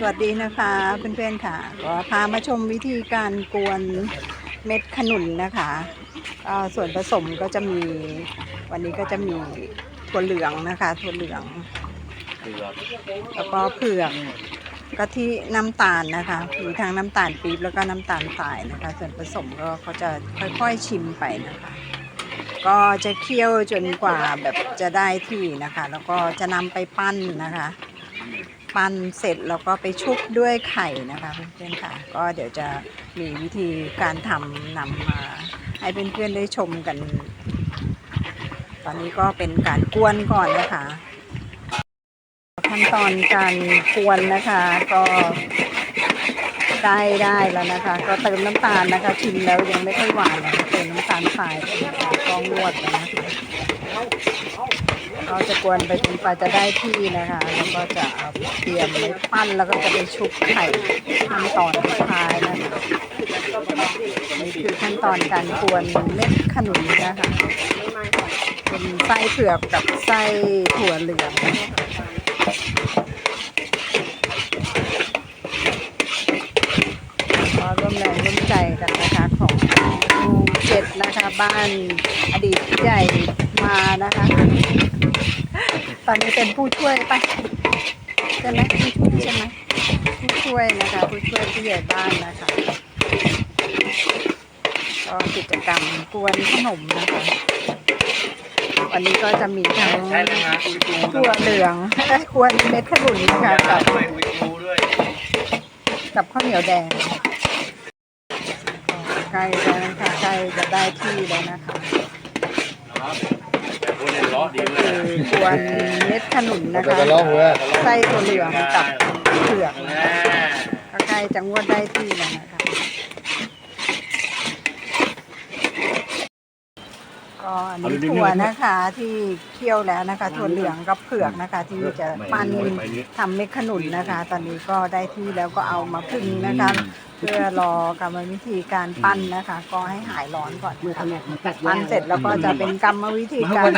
สวัสดีนะคะเพื่อนๆค่ะก็พามาชมวิธีการกวนเม็ดขนุนนะคะส่วนผสมก็จะมีวันนี้ก็จะมีถั่วเหลืองนะคะถั่วเหลืองแล้วก็เผือกกะทิน้ำตาลนะคะมีทั้งน้ำตาลปี๊บแล้วก็น้ำตาลทรายนะคะ ส่วนผสมก็เขาจะค่อยๆชิมไปนะคะ ก็จะเคี่ยวจนกว่าแบบจะได้ที่นะคะ แล้วก็จะนำไปปั้นนะคะ ปั้นเสร็จแล้วก็ไปชุบด้วยไข่นะคะเพื่อนๆค่ะ ก็เดี๋ยวจะมีวิธีการทำนำมาให้เพื่อนๆได้ชมกัน ตอนนี้ก็เป็นการกวนก่อนนะคะ ขั้นตอนการกวนนะคะก็ ได้ได้แล้วนะคะ ก็เติมน้ำตาลนะคะ ชิมแล้วยังไม่ค่อยหวานนะเติมน้ำตาลทรายก็งวดนะเราจะกวนไปจนกว่าจะได้ที่นะคะ แล้วก็จะเอาเตรียมไว้ปั้นแล้วก็จะไปชุบไข่ขั้นตอนสุดท้ายนะคะนี่คือขั้นตอนการกวนเม็ดขนุนนะคะเป็นไส้เผือกกับไส้ถั่วเหลืองร่วมแรงร่วมใจกันนะคะของหมู่เจ็ดนะคะ บ้านอดีตใหญ่มานะคะ ตอนนี้เป็นผู้ช่วยไปใช่ไหมผู้ช่วยใช่ไหมผู้ช่วยนะคะผู้ช่วยผู้ใหญ่บ้านนะคะก็กิจกรรมกวนขนมนะคะวันนี้ก็จะมีทั้งถั่วเหลืองเอ้ยกวนเม็ดขนุนนะคะกับกับข้าวเหนียวแดง ใกล้แล้วนะคะใกล้จะได้ที่แล้วนะคะแต่คนเล่นล้อดีเลคืยอกวนเม็ดขนุนนะคะ Pero lo juega. ไส้ถั่วเหลืองกับเผือกแนะคะก็ใกล้จะงวดได้ที่แล้วนะคะ ก็อันนี้ถั่วนะคะที่เคี่ยวแล้วนะคะถั่วเหลืองกับเผือกนะคะ ที่จะปั้นทำเม็ดขนุนนะคะ ตอนนี้ก็ได้ที่แล้วก็เอามาพึ่งนะคะ เพื่อรอกรรมวิธีการปั้นนะคะ ก็ให้หายร้อนก่อนค่ะปั้นเสร็จแล้วก็จะเป็นกรรมวิธีการ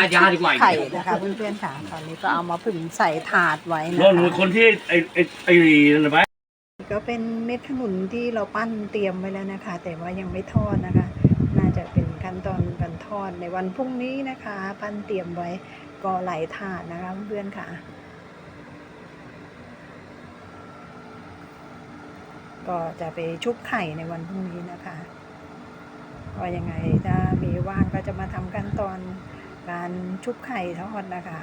ไข่นะคะเพื่อนๆค่ะตอนนี้ก็เอามาผึ่งใส่ถาดไว้นะรถหนูคะ คนที่ไอ้ไอ้ไอ้นั่นนะไหม ก็เป็นเม็ดขนุนที่เราปั้นเตรียมไว้แล้วนะคะ แต่ว่ายังไม่ทอดนะคะ น่าจะเป็นขั้นตอนการทอดในวันพรุ่งนี้นะคะ ปั้นเตรียมไว้ก็ไหลายถาดนะคะเพื่อนๆค่ะ ก็จะไปชุบไข่ในวันพรุ่งนี้นะคะก็ยังไงถ้ามีว่างก็จะมาทำขั้นตอนการชุบไข่ทอดนะคะ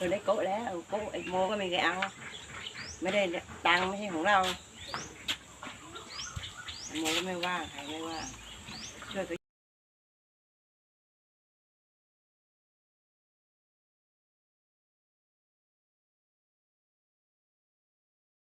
tôi lấy cỗ lẽ cỗ mua cái mình cái ăn ไม่ได้ตังค์ไม่ใช่ข